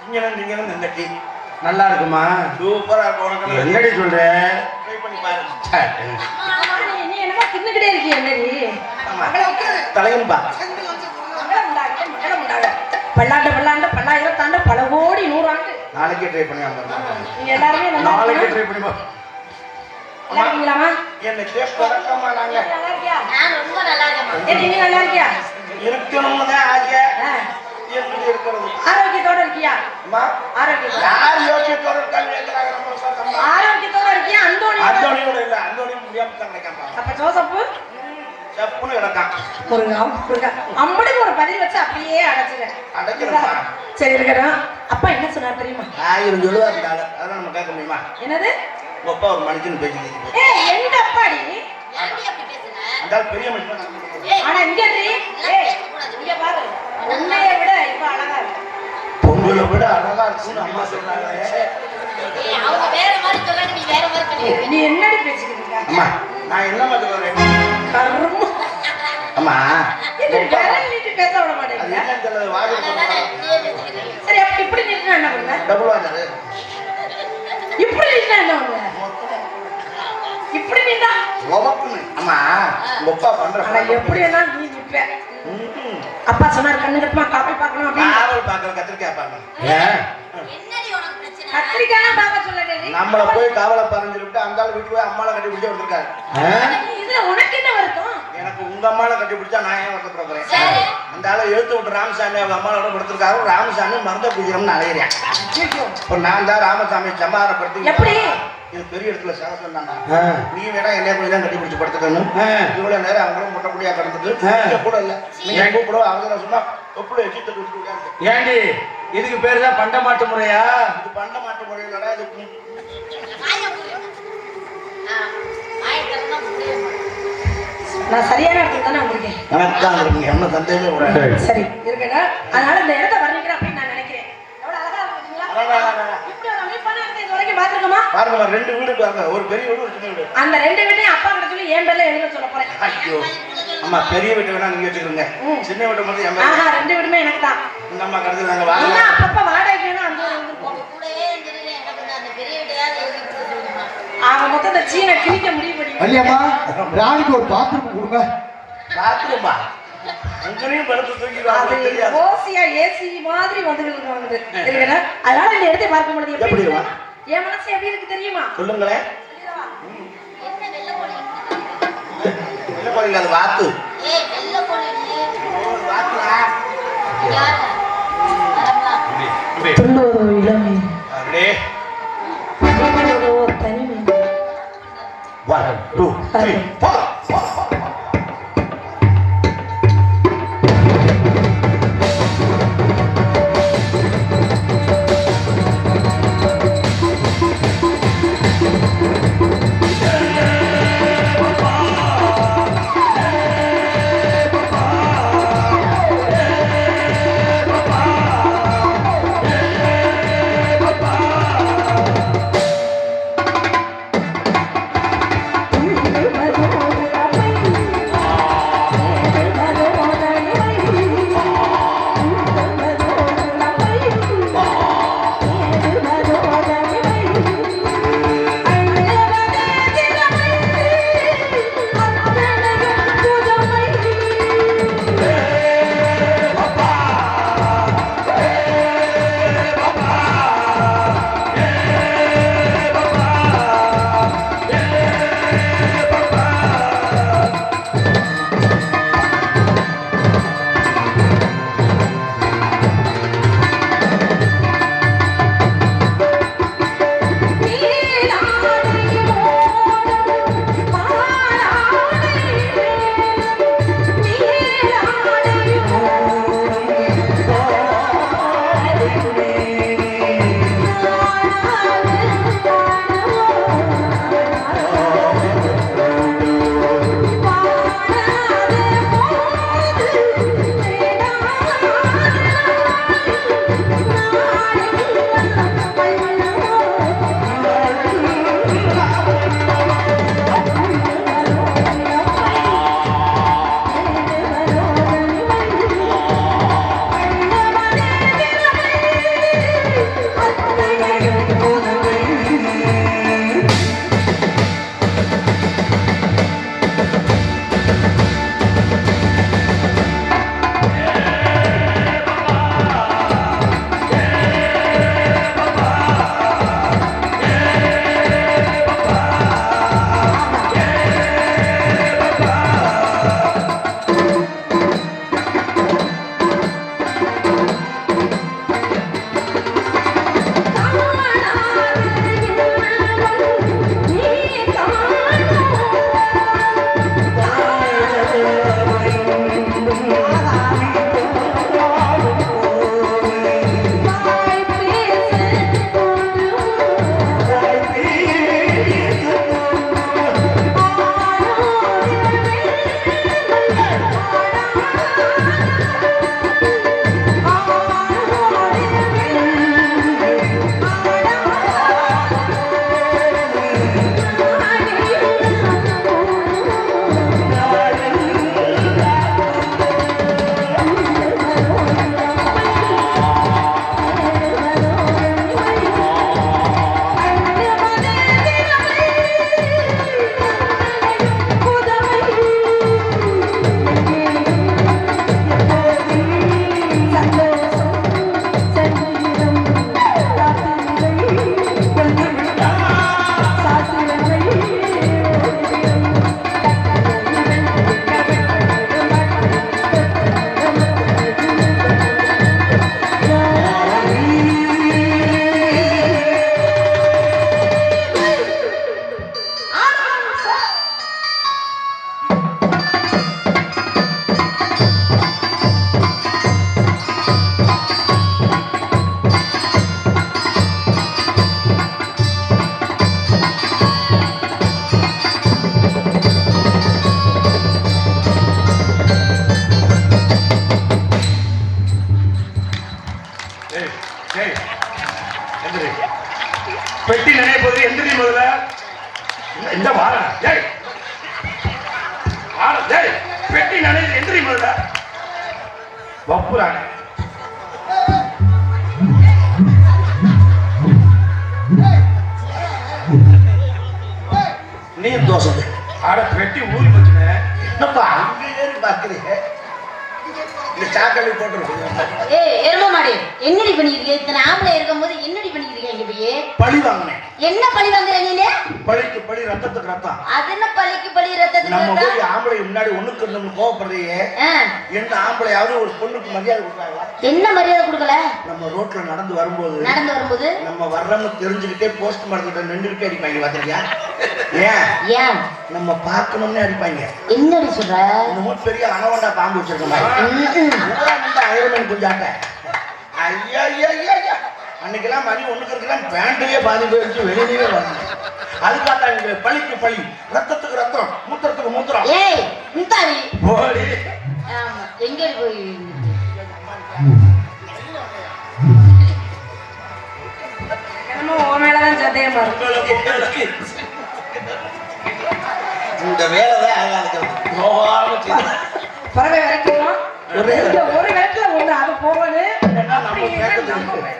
திங்கணும் திங்கணும் இன்னைக்கு நல்லா இருக்குமா? சூப்பரா இருக்கும் உனக்கு என்னடி சொல்ற? ட்ரை பண்ணி பாரு. தின்னுக்கிட்டே இருக்கிய என்னடி. பல்லாண்டு பல்லாண்டு பல்லாயிரம் தாண்டு பல கோடி நூறாண்டு. நாளைக்கே ட்ரை பண்ணி. நீங்க எல்லாருமே நாளைக்கே? ட்ரை பண்ணி? என்ன கேஸ் பறக்காம நாங்க. நீ நல்லா இருக்கியா? நான் ரொம்ப நல்லா இருக்கேன் ஏடி, நீ நல்லா இருக்கியா? இருக்கணும்னு தான் ஆசை. ஆ, எப்படி இருக்கிறது ஆரோக்கியத்தோட இருக்கியா? யார் யோசியத்தோட இருக்கான்னு கேட்கிறாங்க. நம்ம. ஆரோக்கியத்தோட இருக்கியா? அந்தோணி அந்தோனியோட இல்ல. அந்தோனியும் முடியாம தான் கிடைக்காம அப்ப ஜோசப்பு? செப்புன்னு கிடக்கான் அம்மனுக்கு ஒரு பதில் வச்சு அப்படியே அடைச்சிரு. அடைக்கிறப்பா. சரி இருக்கட்டும். அப்பா என்ன சொன்னார் தெரியுமா? ஆயிரம் சொல்லுவா இருந்தாலும் அதெல்லாம் நம்ம கேட்க முடியுமா? என்னது? உங்க அப்பா ஒரு மனுஷன் பேசிக்கிட்டு ஏ எங்க அப்பாடி? அந்த பெரிய மனுஷன் ஆனா இங்க இரு. ஏய் இங்க பாரு உன்னைய விட இப்ப அழகா இருக்கு பொங்கலை விட இருக்குன்னு அம்மா சொல்றாங்க நீ என்னடி பேசிக்கிட்டு அம்மா நான் என்ன மாதிரி கர்மம் அம்மா இது விரல் நீட்டி பேச விட மாட்டேங்குது என்னன்னு தெரியல சரி அப்ப இப்படி நின்னா என்ன பண்ணுவ டபுள் வாங்கது இப்படி நின்னா என்ன பண்ணுவ? இப்படி நின்னா உமக்குன்னு அம்மா உங்க அப்பா பண்ற எப்படி எல்லாம் நீ நிப்ப. அப்பா சொன்னார் கண்ணு கட்டுமா காப்பி பார்க்கணும் அப்படின்னு. காவல் பார்க்கற கத்திரிக்காய் பாருங்க ஏன் என்னடி உனக்கு பிரச்சனை? கத்திரிக்காய் பார்க்க சொல்லி நம்மள போய் காவலை பாருன்னு சொல்லிட்டு அந்த வீட்டுக்கு போய் அம்மாவை கட்டி பிடிச்ச வந்திருக்காரு? இதுல உனக்கு என்ன வருத்தம்? எனக்கு உங்க அம்மாவை கட்டி பிடிச்சா நான் ஏன் வருத்தப்பட போறேன் சரி. அந்த ஆளை எழுத்து விட்டு ராமசாமி அவங்க அம்மாவோட படுத்திருக்காரு ராமசாமி மருந்த குடிக்கிறோம்னு அலையிறேன். இப்போ நான் தான் ராமசாமி சம்பாரப்படுத்தி எப்படி? இது பெரிய இடத்துல சேர சொன்னாங்க. நீ வேணா என்னைய போய் தான் கட்டி பிடிச்சி படுத்துக்கணும். இவ்வளவு நேரம் அவங்களும் முட்டை முடியா. இங்க கூட இல்ல நீங்க கூப்பிடுவோம் அவங்க நான் சொன்னா தொப்புல வச்சு தட்டு விட்டு உட்கார்ந்து. ஏண்டி இதுக்கு பேரு தான் பண்ட மாட்டு முறையா இது பண்ண மாட்ட முறையிலடா இது நான் சரியான இடத்துக்கு தானே வந்திருக்கேன். இருக்குங்க என்ன சந்தேகமே? சரி. இருக்கட்டும். அதனால இந்த இடத்த வர்ணிக்கிறேன் அப்படின்னு நான் நினைக்கிறேன். எவ்வளவு அழகா இருக்குங்களா. இப்படி ஒரு அமைப்பான இடத்தை இது வரைக்கும் பார்த்திருக்கோமா? பாருங்க ரெண்டு வீடு பாருங்க ஒரு பெரிய வீடு ஒரு சின்ன வீடு. அந்த ரெண்டு வீட்டையும் அப்பா கிட்ட சொல்லி என் பேர்ல எழுத சொல்ல போறேன். ஐயோ. அம்மா பெரிய வீட்டை வேணா நீங்க வச்சுக்கிறீங்க ம். சின்ன வீட்டை மட்டும் ஆஹா ரெண்டு வீடுமே எனக்கு தான். இந்த அம்மா கடந்து நாங்க வாங்க. அப்பப்ப வாடகைக்கு வேணும் அந்த ஊர் இருந்திருப்போம் உங்க கூடவே இருந்துட்டு எனக்கு வந்து அந்த பெரிய வீட்டையாவது எழுதி கொடுக்க சொல்லுமா அவன் மொத்தம் இந்த சீனை கிழிக்க முடிவு பண்ணி வள்ளியம்மா ராணிக்கு ஒரு பாத்ரூம் கொடுங்க. பாத்துருப்பா அங்கனையும் படுத்து தூக்கி ஓசியா ஏசி மாதிரி வந்து இருக்கட்டும் அதனால இந்த இடத்தை பார்க்கும் பொழுது எப்படி? என் மனசு எப்படி இருக்கு தெரியுமா? சொல்லுங்களேன். வெள்ளை அது வாத்து. ஏய் 对，放 பெட்டி நினைய போது எந்திரி முதல்ல. இந்த வாழ ஏய். வாழ ஏய் பெட்டி நினைய எந்திரி முதல்ல. வப்புறானே. நீர் தோசை அட பெட்டி ஊறி போச்சுனே. என்னப்பா அங்கே ஏறி பார்க்குறீங்க இந்த போட்டுருக்கீங்க ஏய் எரும மாடு என்னடி பண்ணிக்கிறீங்க இத்தனை ஆம்பளை இருக்கும்போது என்னடி பண்ணிக்கிறீங்க இங்க போய்? பழி வாங்கினேன். என்ன பழி வாங்குற நீ பழிக்கு பழி ரத்தத்துக்கு ரத்தம். அது என்ன பழிக்கு பழி ரத்தத்துக்கு நம்ம போய்? ஆம்பளை முன்னாடி ஒண்ணுக்கு நம்ம கோவப்படுறியே ஆ, எந்த ஆம்பளையாவது ஒரு பொண்ணுக்கு மரியாதை கொடுக்குறாங்களா? என்ன மரியாதை கொடுக்கல? நம்ம ரோட்ல நடந்து வரும்போது நடந்து வரும்போது? நம்ம வர்றோம்னு தெரிஞ்சுக்கிட்டே போஸ்ட் மரத்துல நின்றுக்கிட்டே அடிப்பாங்க பாத்திருக்கியா? ஏன்? ஏன்? நம்ம பார்க்கணும்னே அடிப்பாங்க. என்னடி சொல்ற? என்னமோ பெரிய அனவண்டா பாம்பு வச்சிருக்க மாதிரி. ம்ம். ஊரா நின்று அயர்மேன் கொஞ்சாட்ட ஐயா ஐயா ஐயா அன்னைக்கெல்லாம் மணி ஒண்ணுக்கு இருக்கலாம் பேண்டையே பாதி போயிடுச்சு வெளியிலேயே வரணும் அதுக்காக இங்க பழிக்கு பழி. ரத்தத்துக்கு ரத்தம் மூத்திரத்துக்கு மூத்திரம். ஏய் முந்தாரி போடி. ஆமா எங்க போய் என்னமோ உன் மேலதான் சந்தேகமா இருக்கு. இந்த வேலை தான் ஆகாது நோகாம செய்யணும். பறவை வரைக்கும் ஒரே ஒரு இடத்துல ஒண்ணு அது போகணும். நம்ம கேட்கறது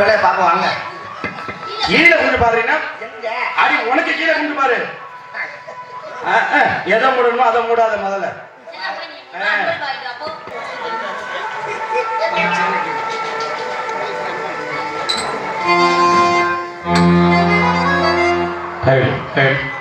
ஒரு வேலையை பார்க்க வாங்க. கீழே குனிஞ்சு பாருன்னா எங்க? அடி உனக்கு கீழே குனிஞ்சு பாரு. ஆ, ஆ, எதை மூடணுமோ அதை மூடாத முதல்ல. சரி, அப்ப